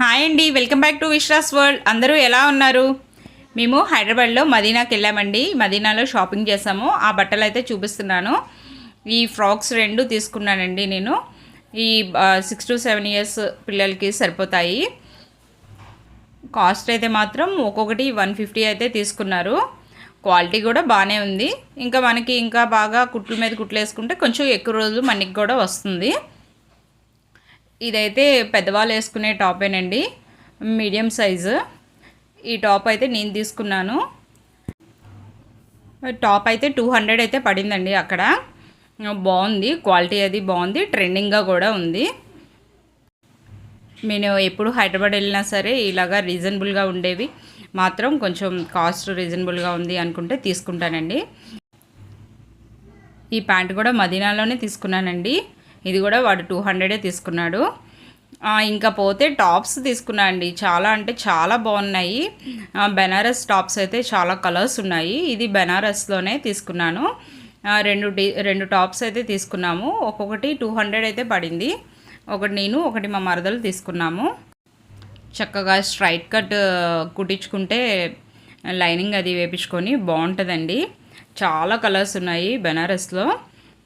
Hi అండి welcome back to Vishwas world. అందరూ ఎలా ఉన్నారు? మేము హైదరాబాద్లో మదీనాకి వెళ్ళామండి. మదీనాలో షాపింగ్ చేసాము. ఆ బట్టలు అయితే చూపిస్తున్నాను. ఈ ఫ్రాక్స్ రెండు తీసుకున్నానండి నేను. ఈ సిక్స్ టు సెవెన్ ఇయర్స్ పిల్లలకి సరిపోతాయి. కాస్ట్ అయితే మాత్రం ఒక్కొక్కటి వన్ ఫిఫ్టీ అయితే తీసుకున్నారు. క్వాలిటీ కూడా బాగానే ఉంది. ఇంకా మనకి ఇంకా బాగా కుట్ల మీద కుట్లు వేసుకుంటే కొంచెం ఎక్కువ రోజులు మనకి కూడా వస్తుంది. ఇదైతే పెద్దవాళ్ళు వేసుకునే టాపేనండి మీడియం సైజు. ఈ టాప్ అయితే నేను తీసుకున్నాను. టాప్ అయితే టూ హండ్రెడ్ అయితే పడిందండి అక్కడ. బాగుంది. క్వాలిటీ అది బాగుంది. ట్రెండింగ్గా కూడా ఉంది. నేను ఎప్పుడు హైదరాబాద్ వెళ్ళినా సరే ఇలాగా రీజనబుల్గా ఉండేవి. మాత్రం కొంచెం కాస్ట్ రీజనబుల్గా ఉంది అనుకుంటే తీసుకుంటానండి. ఈ ప్యాంట్ కూడా మదీనాలోనే తీసుకున్నానండి. ఇది కూడా వాడు టూ హండ్రెడే తీసుకున్నాడు. ఇంకా పోతే టాప్స్ తీసుకున్నా అండి. చాలా అంటే చాలా బాగున్నాయి. బెనారస్ టాప్స్ అయితే చాలా కలర్స్ ఉన్నాయి. ఇది బెనారస్లోనే తీసుకున్నాను. రెండు రెండు టాప్స్ అయితే తీసుకున్నాము. ఒక్కొక్కటి టూ హండ్రెడ్ అయితే పడింది. ఒకటి నేను ఒకటి మా మరదలు తీసుకున్నాము. చక్కగా స్ట్రైట్ కట్ కుట్టించుకుంటే లైనింగ్ అది వేపించుకొని బాగుంటుందండి. చాలా కలర్స్ ఉన్నాయి బెనారస్లో.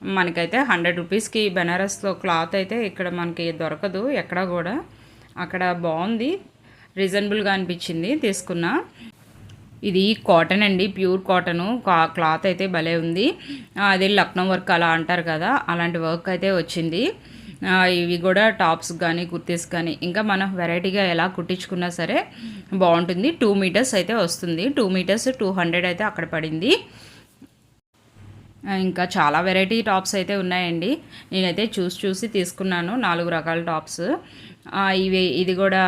మనకైతే హండ్రెడ్ రూపీస్కి బెనారస్లో క్లాత్ అయితే ఇక్కడ మనకి దొరకదు ఎక్కడ కూడా. అక్కడ బాగుంది రీజనబుల్గా అనిపించింది తీసుకున్నా. ఇది కాటన్ అండి ప్యూర్ కాటను. క్లాత్ అయితే భలే ఉంది. అది లక్నో వర్క్ అలా అంటారు కదా అలాంటి వర్క్ అయితే వచ్చింది. ఇవి కూడా టాప్స్ కానీ కుర్తీస్ కానీ ఇంకా మనం వెరైటీగా ఎలా కుట్టించుకున్నా సరే బాగుంటుంది. టూ మీటర్స్ అయితే వస్తుంది. టూ మీటర్స్ టూ హండ్రెడ్ అయితే అక్కడ పడింది. ఇంకా చాలా వెరైటీ టాప్స్ అయితే ఉన్నాయండి. నేనైతే చూసి చూసి తీసుకున్నాను నాలుగు రకాల టాప్స్. ఇవి ఇది కూడా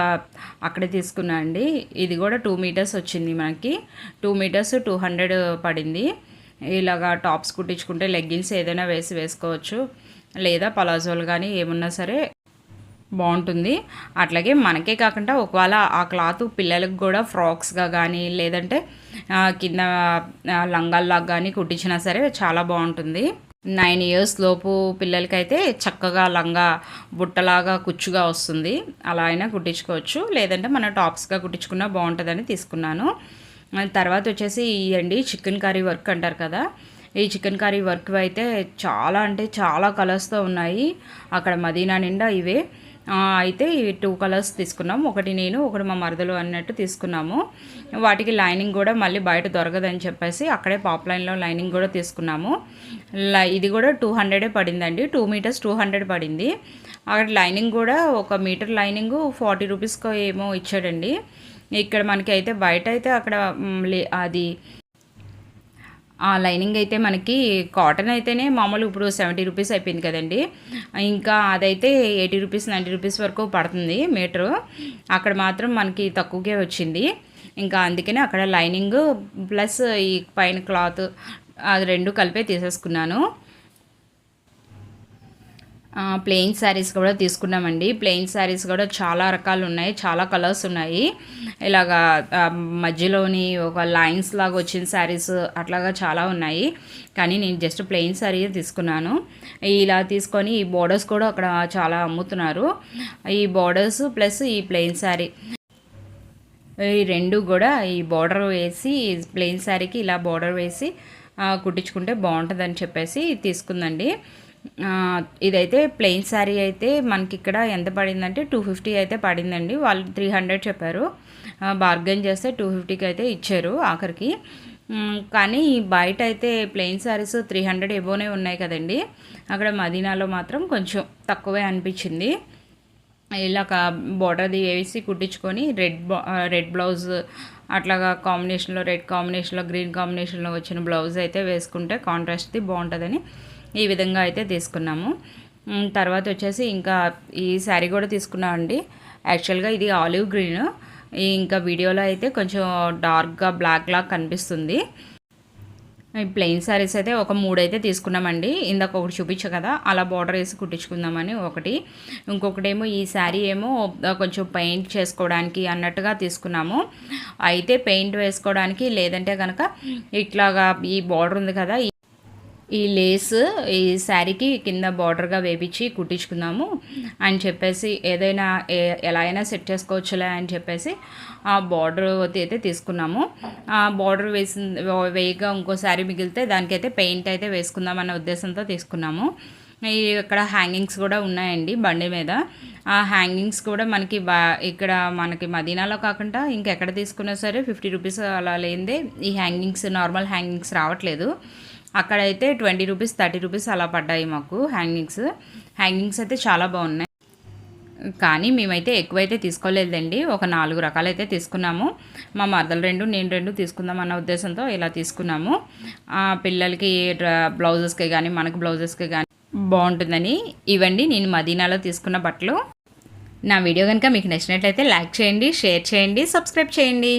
అక్కడే తీసుకున్నా అండి. ఇది కూడా టూ మీటర్స్ వచ్చింది మనకి. టూ మీటర్స్ టూ హండ్రెడ్ పడింది. ఇలాగా టాప్స్ కుట్టించుకుంటే లెగ్గిన్స్ ఏదైనా వేసి వేసుకోవచ్చు. లేదా పలాజోలు కానీ ఏమున్నా సరే బాగుంటుంది. అట్లాగే మనకే కాకుండా ఒకవేళ ఆ క్లాత్ పిల్లలకు కూడా ఫ్రాక్స్గా కానీ లేదంటే కింద లంగాల్లాగా కానీ కుట్టించినా సరే చాలా బాగుంటుంది. నైన్ ఇయర్స్ లోపు పిల్లలకైతే చక్కగా లంగా బుట్టలాగా కుచ్చుగా వస్తుంది. అలా అయినా కుట్టించుకోవచ్చు. లేదంటే మన టాప్స్గా కుట్టించుకున్నా బాగుంటుందని తీసుకున్నాను. తర్వాత వచ్చేసి ఇవ్వండి చికెన్ కర్రీ వర్క్ అంటారు కదా. ఈ చికెన్ కర్రీ వర్క్ అయితే చాలా అంటే చాలా కలర్స్తో ఉన్నాయి. అక్కడ మదీనా నిండా ఇవే. అయితే టూ కలర్స్ తీసుకున్నాము. ఒకటి నేను ఒకటి మా మరదలు అన్నట్టు తీసుకున్నాము. వాటికి లైనింగ్ కూడా మళ్ళీ బయట దొరకదని చెప్పేసి అక్కడే పాప్ లైన్లో లైనింగ్ కూడా తీసుకున్నాము. ఇది కూడా టూ హండ్రెడే పడిందండి. టూ మీటర్స్ టూ హండ్రెడ్ పడింది. అక్కడ లైనింగ్ కూడా ఒక మీటర్ లైనింగ్ ఫార్టీ రూపీస్కో ఏమో ఇచ్చాడండి. ఇక్కడ మనకి అయితే బయట అయితే అక్కడ అది ఆ లైనింగ్ అయితే మనకి కాటన్ అయితేనే మామూలు ఇప్పుడు సెవెంటీ రూపీస్ అయిపోయింది కదండి. ఇంకా అదైతే ఎయిటీ రూపీస్ నైంటీ రూపీస్ వరకు పడుతుంది మీటరు. అక్కడ మాత్రం మనకి తక్కువకే వచ్చింది. ఇంకా అందుకనే అక్కడ లైనింగ్ ప్లస్ ఈ పైన క్లాత్ అది రెండు కలిపే తీసేసుకున్నాను. ప్లెయిన్ శారీస్ కూడా తీసుకున్నామండి. ప్లెయిన్ శారీస్ కూడా చాలా రకాలు ఉన్నాయి చాలా కలర్స్ ఉన్నాయి. ఇలాగా మధ్యలోని ఒక లైన్స్ లాగా వచ్చిన శారీస్ అట్లాగా చాలా ఉన్నాయి. కానీ నేను జస్ట్ ప్లెయిన్ శారీ తీసుకున్నాను. ఇలా తీసుకొని ఈ బోర్డర్స్ కూడా అక్కడ చాలా అమ్ముతున్నారు. ఈ బోర్డర్స్ ప్లస్ ఈ ప్లెయిన్ శారీ. ఈ రెండు కూడా ఈ బార్డర్ వేసి ప్లెయిన్ శారీకి ఇలా బార్డర్ వేసి కుట్టించుకుంటే బాగుంటుందని చెప్పేసి తీసుకుందండి. ఇదైతే ప్లెయిన్ శారీ అయితే మనకి ఇక్కడ ఎంత పడిందంటే టూ ఫిఫ్టీ అయితే పడిందండి. వాళ్ళు త్రీ హండ్రెడ్ చెప్పారు. బార్గెన్ చేస్తే టూ ఫిఫ్టీకి అయితే ఇచ్చారు ఆఖరికి. కానీ బయట అయితే ప్లెయిన్ శారీస్ త్రీ హండ్రెడ్ ఎబోనే ఉన్నాయి కదండి. అక్కడ మదీనాలో మాత్రం కొంచెం తక్కువే అనిపించింది. ఇలాగ బోర్డర్ది వేసి కుట్టించుకొని రెడ్ రెడ్ బ్లౌజ్ అట్లాగా కాంబినేషన్లో రెడ్ కాంబినేషన్లో గ్రీన్ కాంబినేషన్లో వచ్చిన బ్లౌజ్ అయితే వేసుకుంటే కాంట్రాస్ట్ది బాగుంటుందని ఈ విధంగా అయితే తీసుకున్నాము. తర్వాత వచ్చేసి ఇంకా ఈ శారీ కూడా తీసుకున్నామండి. యాక్చువల్గా ఇది ఆలివ్ గ్రీన్. ఇంకా వీడియోలో అయితే కొంచెం డార్క్గా బ్లాక్ లాగా కనిపిస్తుంది. ప్లెయిన్ శారీస్ అయితే ఒక మూడు అయితే తీసుకున్నామండి. ఇందాక ఒకటి చూపించా కదా అలా బార్డర్ వేసి కుట్టించుకుందామని ఒకటి. ఇంకొకటి ఏమో ఈ శారీ ఏమో కొంచెం పెయింట్ చేసుకోవడానికి అన్నట్టుగా తీసుకున్నాము. అయితే పెయింట్ వేసుకోవడానికి లేదంటే కనుక ఇట్లాగా ఈ బార్డర్ ఉంది కదా ఈ లేస్ ఈ శారీకి కింద బార్డర్గా వేపించి కుట్టించుకుందాము అని చెప్పేసి ఏదైనా ఎలా అయినా సెట్ చేసుకోవచ్చులే అని చెప్పేసి ఆ బార్డర్ అయితే తీసుకున్నాము. ఆ బార్డర్ వేసి వేయగా ఇంకో శారీ మిగిలితే దానికైతే పెయింట్ అయితే వేసుకుందాం అనే ఉద్దేశంతో తీసుకున్నాము. ఈ ఇక్కడ హ్యాంగింగ్స్ కూడా ఉన్నాయండి బండి మీద. ఆ హ్యాంగింగ్స్ కూడా మనకి బా ఇక్కడ మనకి మదీనాలో కాకుండా ఇంకెక్కడ తీసుకున్నా సరే ఫిఫ్టీ రూపీస్ అలా లేనిదే ఈ హ్యాంగింగ్స్ నార్మల్ హ్యాంగింగ్స్ రావట్లేదు. అక్కడైతే ట్వంటీ రూపీస్ థర్టీ రూపీస్ అలా పడ్డాయి మాకు హ్యాంగింగ్స్. హ్యాంగింగ్స్ అయితే చాలా బాగున్నాయి. కానీ మేమైతే ఎక్కువైతే తీసుకోలేదండి. ఒక నాలుగు రకాలైతే తీసుకున్నాము. మా మరదలు రెండు నేను రెండు తీసుకుందాం అన్న ఉద్దేశంతో ఇలా తీసుకున్నాము. పిల్లలకి బ్లౌజెస్కి కానీ మనకు బ్లౌజెస్కి కానీ బాగుంటుందని. ఇవండి నేను మదీనాలో తీసుకున్న బట్టలు. నా వీడియో కనుక మీకు నచ్చినట్లయితే లైక్ చేయండి షేర్ చేయండి సబ్స్క్రైబ్ చేయండి.